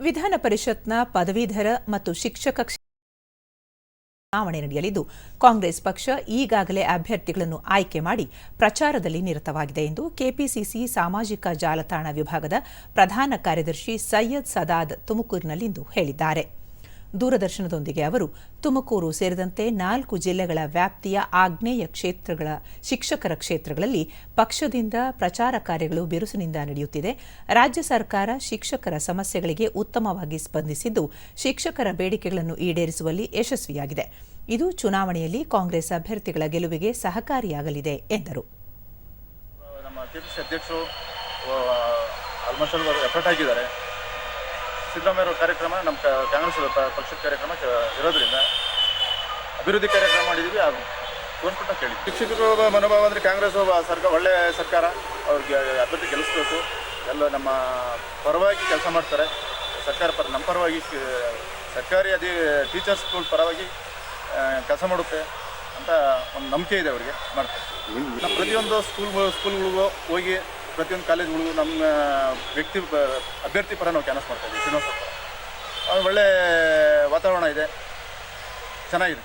ವಿಧಾನ ಪರಿಷತ್ನ ಪದವೀಧರ ಮತ್ತು ಶಿಕ್ಷಕ ಕ್ಷೇ- ಚುನಾವಣೆ ನಡೆಯಲಿದ್ದು, ಕಾಂಗ್ರೆಸ್ ಪಕ್ಷ ಈಗಾಗಲೇ ಅಭ್ಯರ್ಥಿಗಳನ್ನು ಆಯ್ಕೆ ಮಾಡಿ ಪ್ರಚಾರದಲ್ಲಿ ನಿರತವಾಗಿದೆ ಎಂದು ಕೆಪಿಸಿಸಿ ಸಾಮಾಜಿಕ ಜಾಲತಾಣ ವಿಭಾಗದ ಪ್ರಧಾನ ಕಾರ್ಯದರ್ಶಿ ಸೈಯದ್ ಸದಾದ್ ತುಮಕೂರಿನಲ್ಲಿಂದು ಹೇಳಿದ್ದಾರೆ. ದೂರದರ್ಶನದೊಂದಿಗೆ ಅವರು ತುಮಕೂರು ಸೇರಿದಂತೆ ನಾಲ್ಕು ಜಿಲ್ಲೆಗಳ ವ್ಯಾಪ್ತಿಯ ಆಗ್ನೇಯ ಕ್ಷೇತ್ರಗಳ ಶಿಕ್ಷಕರ ಕ್ಷೇತ್ರಗಳಲ್ಲಿ ಪಕ್ಷದಿಂದ ಪ್ರಚಾರ ಕಾರ್ಯಗಳು ಬಿರುಸಿನಿಂದ ನಡೆಯುತ್ತಿದೆ. ರಾಜ್ಯ ಸರ್ಕಾರ ಶಿಕ್ಷಕರ ಸಮಸ್ಯೆಗಳಿಗೆ ಉತ್ತಮವಾಗಿ ಸ್ಪಂದಿಸಿದ್ದು ಶಿಕ್ಷಕರ ಬೇಡಿಕೆಗಳನ್ನು ಈಡೇರಿಸುವಲ್ಲಿ ಯಶಸ್ವಿಯಾಗಿದೆ. ಇದು ಚುನಾವಣೆಯಲ್ಲಿ ಕಾಂಗ್ರೆಸ್ ಅಭ್ಯರ್ಥಿಗಳ ಗೆಲುವಿಗೆ ಸಹಕಾರಿಯಾಗಲಿದೆ, ಎಂದರು. ಸಿದ್ದರಾಮಯ್ಯ ಕಾರ್ಯಕ್ರಮ ನಮ್ಮ ಕಾಂಗ್ರೆಸ್ ಪಕ್ಷದ ಕಾರ್ಯಕ್ರಮ ಇರೋದ್ರಿಂದ ಅಭಿವೃದ್ಧಿ ಕಾರ್ಯಕ್ರಮ ಮಾಡಿದ್ದೀವಿ ಅದು ತೋರಿಸ್ಬಿಟ್ಟು ಕೇಳಿ ಶಿಕ್ಷಕರ ಮನೋಭಾವ ಅಂದರೆ ಕಾಂಗ್ರೆಸ್ ಒಬ್ಬ ಸರ್ಕಾರ ಒಳ್ಳೆ ಸರ್ಕಾರ ಅವ್ರಿಗೆ ಅಭಿವೃದ್ಧಿ ಗೆಲ್ಲಿಸ್ಬೇಕು ಎಲ್ಲ ನಮ್ಮ ಪರವಾಗಿ ಕೆಲಸ ಮಾಡ್ತಾರೆ. ಸರ್ಕಾರ ಪರ ನಮ್ಮ ಪರವಾಗಿ ಸರ್ಕಾರಿ ಅದೇ ಟೀಚರ್ಸ್ ಸ್ಕೂಲ್ ಪರವಾಗಿ ಕೆಲಸ ಮಾಡುತ್ತೆ ಅಂತ ಒಂದು ನಂಬಿಕೆ ಇದೆ ಅವರಿಗೆ ಮಾಡ್ತಾರೆ. ನಮ್ಮ ಪ್ರತಿಯೊಂದು ಸ್ಕೂಲ್ ಸ್ಕೂಲ್ಗಳಿಗೂ ಹೋಗಿ ಪ್ರತಿಯೊಂದು ಕಾಲೇಜ್ಗಳಿಗೂ ನಮ್ಮ ವ್ಯಕ್ತಿ ಅಭ್ಯರ್ಥಿ ಪರ ನಾವು ಕ್ಯಾನ್ವಸ್ ಮಾಡ್ತಾ ಇದ್ದೀವಿ, ಶ್ರೀನಿವಾಸ ಒಳ್ಳೆ ವಾತಾವರಣ ಇದೆ. ಚೆನ್ನಾಗಿದೆ.